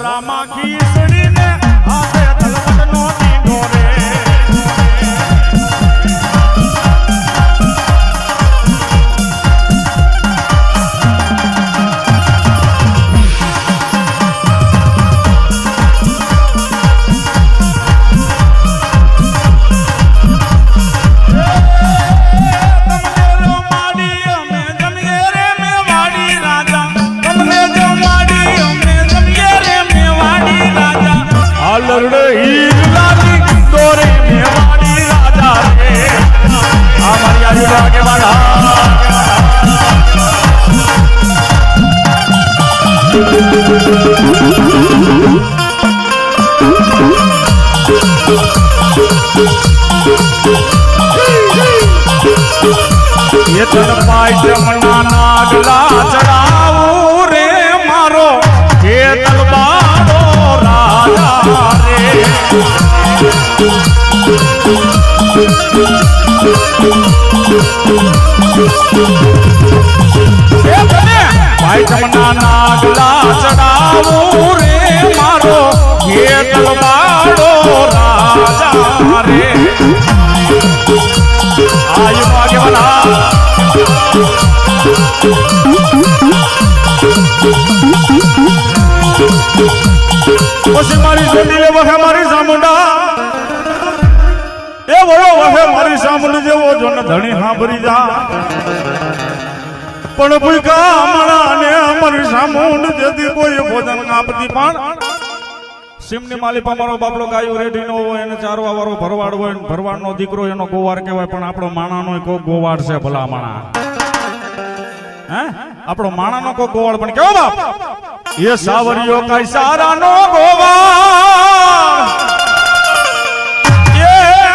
Rama ki એ તન પાય જમના નાગલા ચડાવું રે મારો. હે તલવારો રાજા રે. જમના નાગલા ચડાવું રે મારો. હે તલવારો રાજા રે. પછી મારી લે વખે મારી સામુંડા. એ વળો વખે મારી સામુંડી જેવો જો ને ધણી સાંભળી જા. પણ ભૂલકા અમારા ને અમારી સામુંડ, જેથી કોઈ ભોજન આપતી પણ. સિમની માલિપા મારો બાપલો ગાયો રેડી નો હોય એને ચારવા વાળો ભરવાડ હોય ભરવાડનો દીકરો એનો ગોવાર કહેવાય, પણ આપણો માણાનો કોઈ ગોવાડ છે ભલા માણા. હે? આપણો માણાનો કોઈ ગોવાડ પણ કેવો બાપ. એ સાવરિયો કઈ સારાનો ગોવાળ એ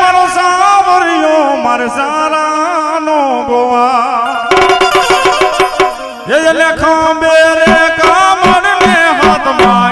મારો સાવરિયો મારે સારાનો ગોવાળ એ લેખો બેરે કામણ ને હાથમાં ગેડિયો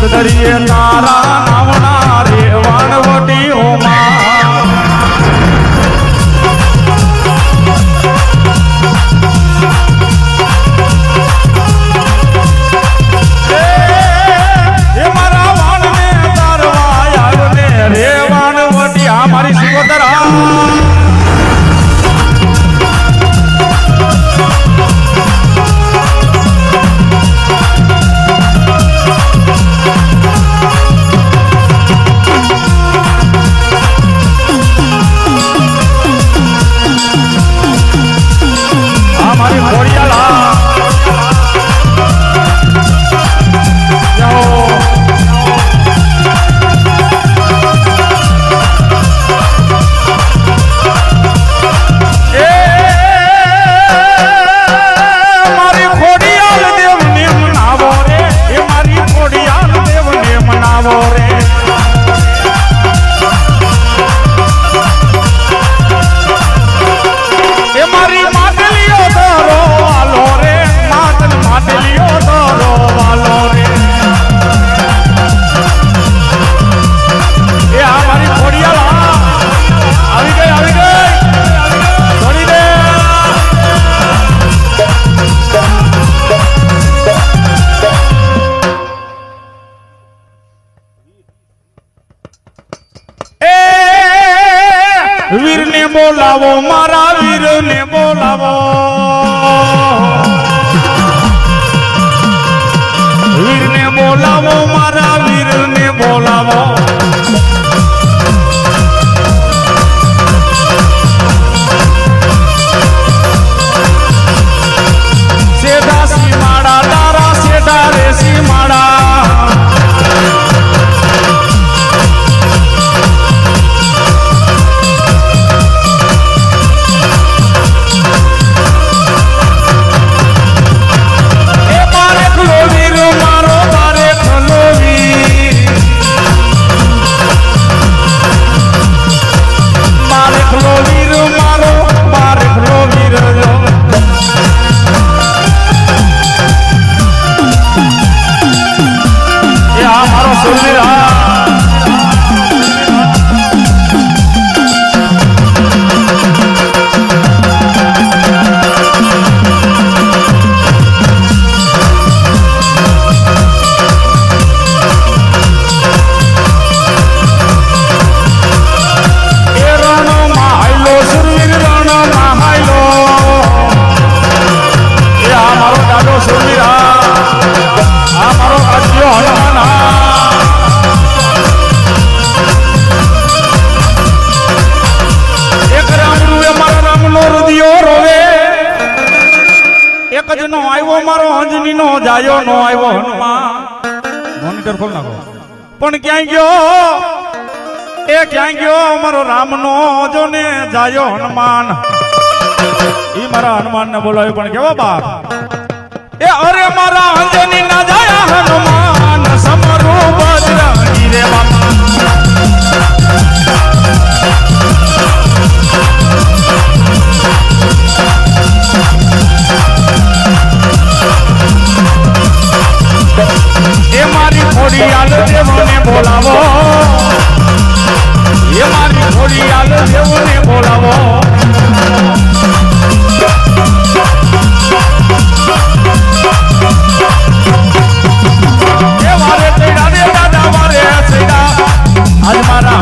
એ મદદરીએ તારા નામના பாவம் આવ્યો હનુમાન. મોનિટર ખોલ નાખો. પણ ક્યાં ગયો? એ ક્યાં ગયો? અમારો રામ નો જો ને જાયો હનુમાન. ઈ મારા હનુમાન ને બોલાવ્યો પણ કેવો બાપ? એ અરે મારા અંજની ના જાયા હનુમાન. મારી આલ દેવને બોલાવો એ મારી ખોડી આલ દેવને બોલાવો મારા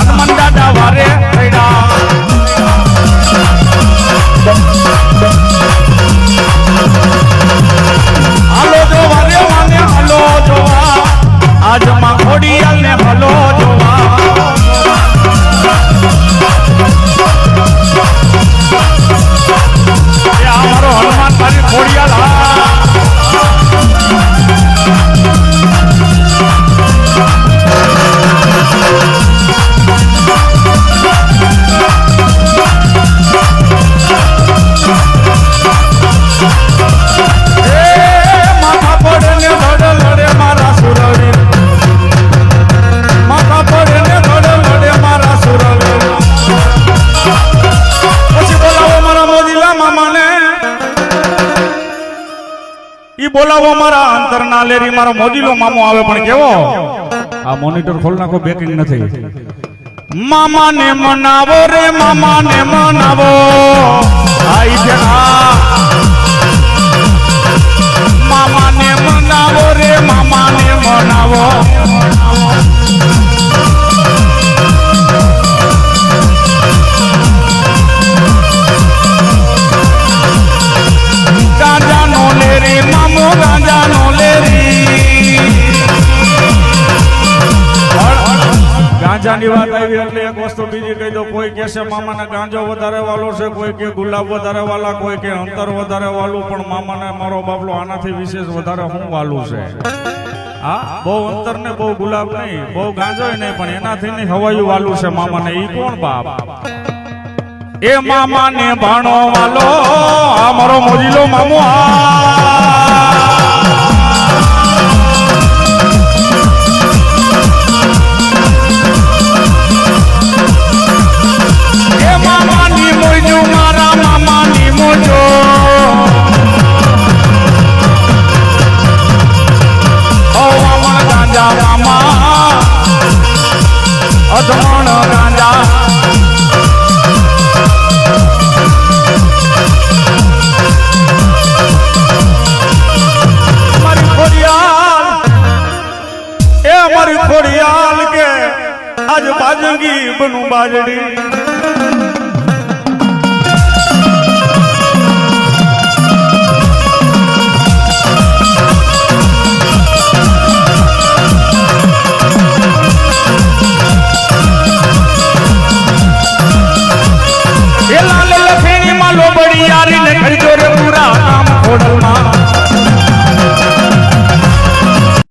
ઈ મારા અંતર ના લેરી મારો મોજીલો મામો આવે પણ કેવો? આ મોનિટર ખોલ નાખો બેકિંગ નથી. મામા ને મનાવો રે મામા ને મનાવો. આઈ છે ગાંજાની વાત આવી એટલે એક વસ્તુ બીજી કહી દો કોઈ કહે છે, મામાને ગાંજો વધારે વાલો છે, કોઈ કે ગુલાબ વધારે વાલા, કોઈ કે અંતર વધારે વાલું, પણ મામાને મારો બાબલો આનાથી વિશેષ વધારે હું વાલું છે? હા, બહુ અંતર ને બહુ ગુલાબ નહીં, બહુ ગાંજો નહીં, પણ એનાથી નહીં હવાયું વાલું છે મામાને. ઈ કોણ બાપ? એ મામાને ભાણો વાલો, આ મારો મોજીલો મામો. આ ખોડિયાલ કે આજ બાજંગી બનું બાજડી. લોબડી યારી ને કરજો રે પૂરા કામ ખોડલ